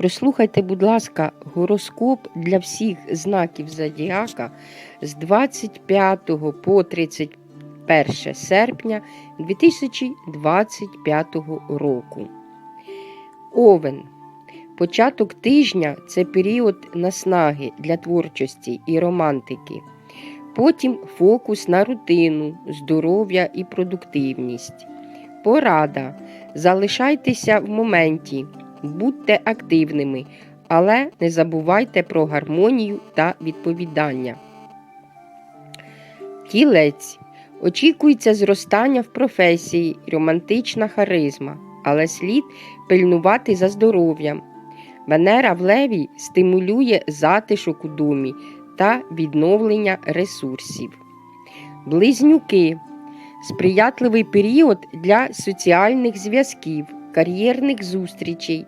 Прослухайте, будь ласка, гороскоп для всіх знаків зодіака з 25 по 31 серпня 2025 року. Овен. Початок тижня це період наснаги для творчості і романтики. Потім фокус на рутину, здоров'я і продуктивність. Порада. Залишайтеся в моменті, будьте активними, але не забувайте про гармонію та відповідання. Тілець. Очікується зростання в професії, романтична харизма, але слід пильнувати за здоров'ям. Венера в леві стимулює затишок у домі та відновлення ресурсів. Близнюки сприятливий період для соціальних зв'язків, кар'єрних зустрічей,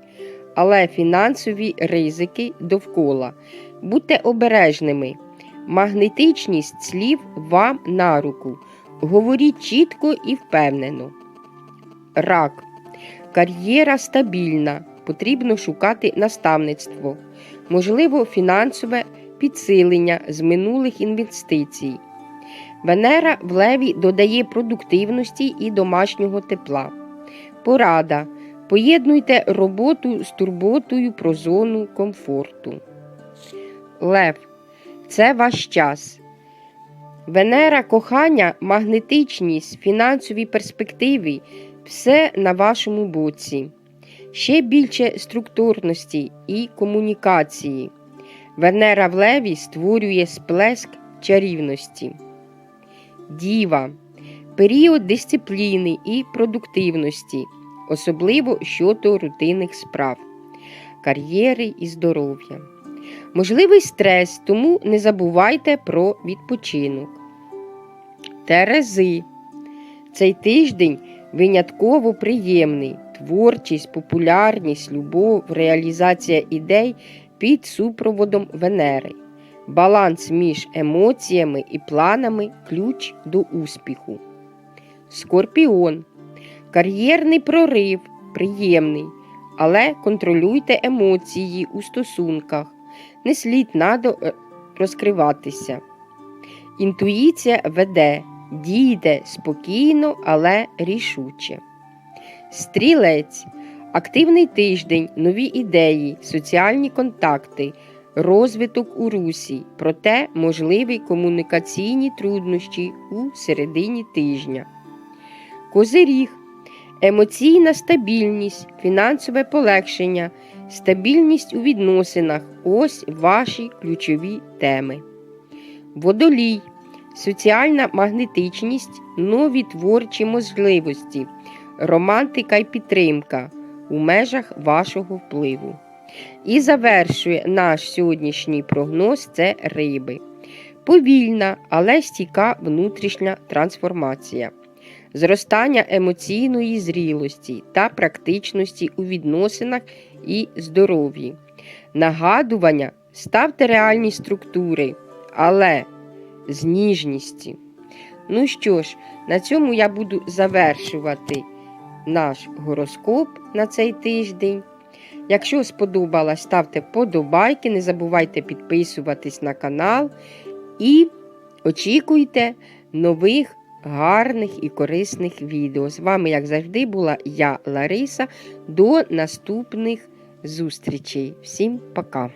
але фінансові ризики довкола. Будьте обережними. Магнетичність слів вам на руку. Говоріть чітко і впевнено. Рак. Кар'єра стабільна. Потрібно шукати наставництво, можливо, фінансове підсилення з минулих інвестицій. Венера в леві додає продуктивності і домашнього тепла. Порада. Поєднуйте роботу з турботою про зону комфорту. Лев. Це ваш час. Венера кохання, магнетичність, фінансові перспективи все на вашому боці. Ще більше структурності і комунікації. Венера в леві створює сплеск чарівності. Діва період дисципліни і продуктивності, особливо щодо рутинних справ, кар'єри і здоров'я. Можливий стрес, тому не забувайте про відпочинок. Терези. Цей тиждень винятково приємний. Творчість, популярність, любов, реалізація ідей під супроводом Венери. Баланс між емоціями і планами ключ до успіху. Скорпіон. Кар'єрний прорив приємний, але контролюйте емоції у стосунках. Не слід надо е, розкриватися. Інтуїція веде, дійте спокійно, але рішуче. Стрілець. Активний тиждень, нові ідеї, соціальні контакти, розвиток у русі, проте можливі комунікаційні труднощі у середині тижня. Козиріг. Емоційна стабільність, фінансове полегшення, стабільність у відносинах ось ваші ключові теми. Водолій. Соціальна магнетичність, нові творчі можливості, романтика і підтримка у межах вашого впливу. І завершує наш сьогоднішній прогноз це риби. Повільна, але стійка внутрішня трансформація, зростання емоційної зрілості та практичності у відносинах і здоров'ї. Нагадування ставте реальні структури, але з ніжністю. Ну що ж, на цьому я буду завершувати наш гороскоп на цей тиждень. Якщо сподобалось, ставте подобайки, не забувайте підписуватись на канал і очікуйте нових гарних і корисних відео. З вами, як завжди, була я, Лариса. До наступних зустрічей. Всім пока!